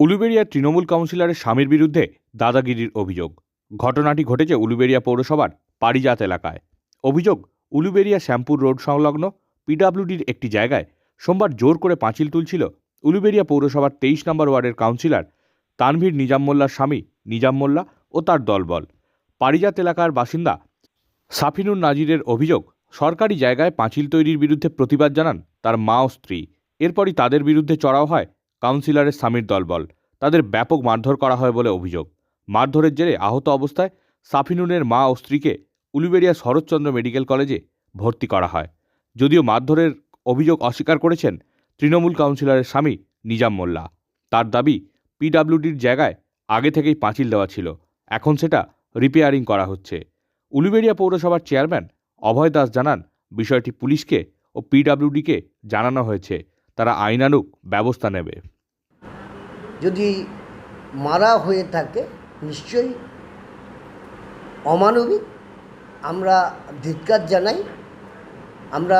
উলুবেড়িয়ার তৃণমূল কাউন্সিলরের স্বামীর বিরুদ্ধে দাদাগিরির অভিযোগ। ঘটনাটি ঘটেছে উলুবেড়িয়া পৌরসভার পারিজাত এলাকায়। অভিযোগ, উলুবেড়িয়া শ্যামপুর রোড সংলগ্ন পিডাব্লিউডির একটি জায়গায় সোমবার জোর করে পাঁচিল তুলছিল উলুবেড়িয়া পৌরসভার তেইশ নম্বর ওয়ার্ডের কাউন্সিলর তানভীর নিজাম মোল্লার স্বামী নিজাম মোল্লা ও তার দলবল। পারিজাত এলাকার বাসিন্দা সাফিনুর নাজিরের অভিযোগ, সরকারি জায়গায় পাঁচিল তৈরির বিরুদ্ধে প্রতিবাদ জানান তার মা ও স্ত্রী। এরপরই তাদের বিরুদ্ধে চড়াও হয় কাউন্সিলরের স্বামীর দলবল। তাদের ব্যাপক মারধর করা হয় বলে অভিযোগ। মারধরের জেরে আহত অবস্থায় সাফিনুনের মা ও স্ত্রীকে উলুবেড়িয়া শরৎচন্দ্র মেডিকেল কলেজে ভর্তি করা হয়। যদিও মারধরের অভিযোগ অস্বীকার করেছেন তৃণমূল কাউন্সিলরের স্বামী নিজাম মোল্লা। তার দাবি পিডাব্লিউডির জায়গায় আগে থেকেই পাঁচিল দেওয়া ছিল। এখন সেটা রিপেয়ারিং করা হচ্ছে। উলুবেড়িয়া পৌরসভার চেয়ারম্যান অভয় দাস জানান, বিষয়টি পুলিশকে ও পিডাব্লিউডিকে জানানো হয়েছে। তারা আইনানুগ ব্যবস্থা নেবে। যদি মারা হয়ে থাকে, নিশ্চয়ই অমানবিক। আমরা ধিক্কার জানাই। আমরা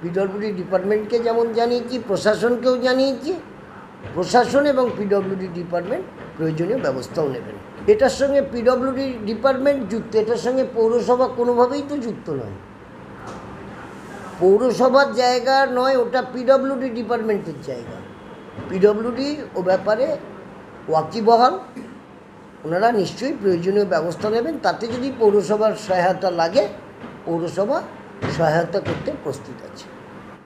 পিডব্লিউডি ডিপার্টমেন্টকে যেমন জানিয়েছি, প্রশাসনকেও জানিয়েছি। প্রশাসন এবং পিডব্লিউডি ডিপার্টমেন্ট প্রয়োজনীয় ব্যবস্থাও নেবেন। এটার সঙ্গে পিডব্লিউডি ডিপার্টমেন্ট যুক্ত, এটার সঙ্গে পৌরসভা কোনোভাবেই তো যুক্ত নয়। পৌরসভার জায়গা নয়, ওটা পিডব্লিউডি ডিপার্টমেন্টের জায়গা। পিডব্লিউডি ও ব্যাপারে ওয়াকিবহাল। ওনারা নিশ্চয়ই প্রয়োজনীয় ব্যবস্থা নেবেন। তাতে যদি পৌরসভার সহায়তা লাগে, পৌরসভা সহায়তা করতে প্রস্তুত আছে।